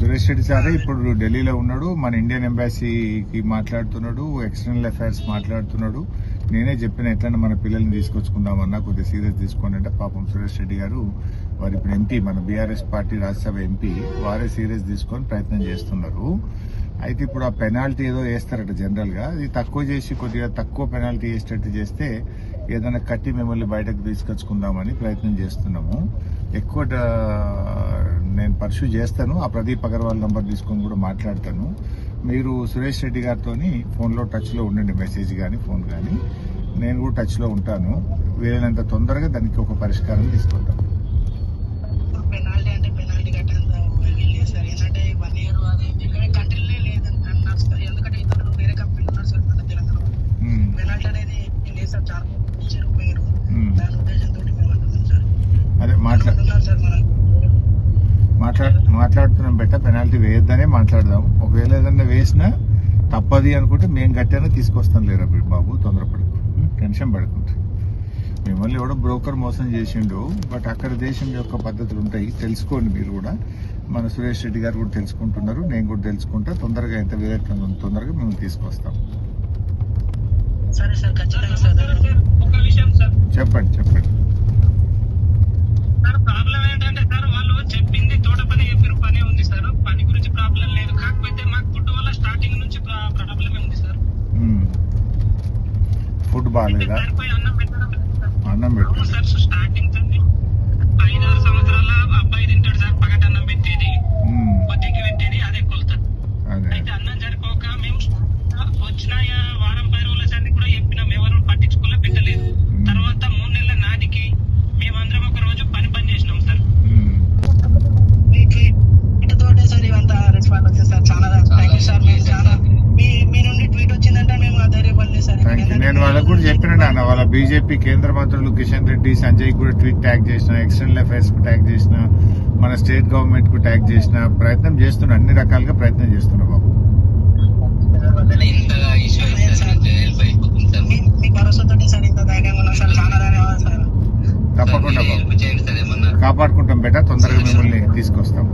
సురేష్ రెడ్డి సారే ఇప్పుడు ఢిల్లీలో ఉన్నాడు మన ఇండియన్ ఎంబాసీకి మాట్లాడుతున్నాడు ఎక్స్టర్నల్ అఫైర్స్ మాట్లాడుతున్నాడు. నేనే చెప్పిన ఎట్లన్నా మన పిల్లల్ని తీసుకొచ్చుకుందామన్నా కొద్దిగా సీరియస్ తీసుకోండి అంటే పాపం సురేష్ రెడ్డి గారు వారు ఇప్పుడు ఎంపీ మన బీఆర్ఎస్ పార్టీ రాజ్యసభ ఎంపీ వారే సీరియస్ తీసుకొని ప్రయత్నం చేస్తున్నారు. అయితే ఇప్పుడు ఆ పెనాల్టీ ఏదో వేస్తారట జనరల్గా. ఇది అది తక్కువ చేసి కొద్దిగా తక్కువ పెనాల్టీ వేసేటట్టు చేస్తే ఏదైనా కట్టి మిమ్మల్ని బయటకు తీసుకొచ్చుకుందామని ప్రయత్నం చేస్తున్నాము. ఎక్కువ నేను పర్సూ చేస్తాను. ఆ ప్రదీప్ అగర్వాల్ నంబర్ తీసుకొని కూడా మాట్లాడతాను. మీరు సురేష్ రెడ్డి గారితో ఫోన్లో టచ్లో ఉండండి మెసేజ్ కానీ ఫోన్ కానీ నేను కూడా టచ్లో ఉంటాను. వీలైనంత తొందరగా దానికి ఒక పరిష్కారం తీసుకుంటాం. పెనాల్టీ అంటే పెనాల్టీ కట్టేంత వెళ్ళలేదు సార్ ఏంటంటే వన్ ఇయర్ అది సార్ మన మాట్లాడు మాట్లాడుతున్నాం బెట్ట పెనాల్టీ వేయొద్దనే మాట్లాడదాం. ఒకవేళ ఏదన్నా వేసినా తప్పది అనుకుంటే మేము గట్టానే తీసుకొస్తాం లేరా మీరు బాబు తొందరపడకు. టెన్షన్ పడకుండా. మిమ్మల్ని ఎవడో బ్రోకర్ మోసం చేసిండు బట్ అక్కడ దేశం యొక్క పద్ధతులు ఉంటాయి తెలుసుకోండి మీరు కూడా. మన సురేష్ రెడ్డి గారు కూడా తెలుసుకుంటున్నారు నేను కూడా తెలుసుకుంటా. తొందరగా ఎంత వీలైతే తొందరగా మేము తీసుకొస్తాం. సరే సార్ ఖచ్చితంగా సార్. ఒక విషయం సార్. చెప్పండి చెప్పండి. పెట్టేది మ్మ్. పొద్దుకి పెట్టేది అదే కొలత. అదే. అయితే అన్నం సరిపోక మేము వచ్చిన నేను వాళ్ళకు కూడా చెప్పిన నాన్న వాళ్ళ బీజేపీ కేంద్ర మంత్రులు కిషన్ రెడ్డి సంజయ్ కూడా ట్వీట్ ట్యాగ్ చేసిన ఎక్స్టర్నల్ అఫైర్స్కు ట్యాగ్ చేసిన మన స్టేట్ గవర్నమెంట్కు ట్యాగ్ చేసిన ప్రయత్నం చేస్తున్నా అన్ని రకాలుగా ప్రయత్నం చేస్తున్నా బాబు. తప్పకుండా బాబు. కాపాడుకుంటాం బెట తొందరగా మిమ్మల్ని తీసుకొస్తాం.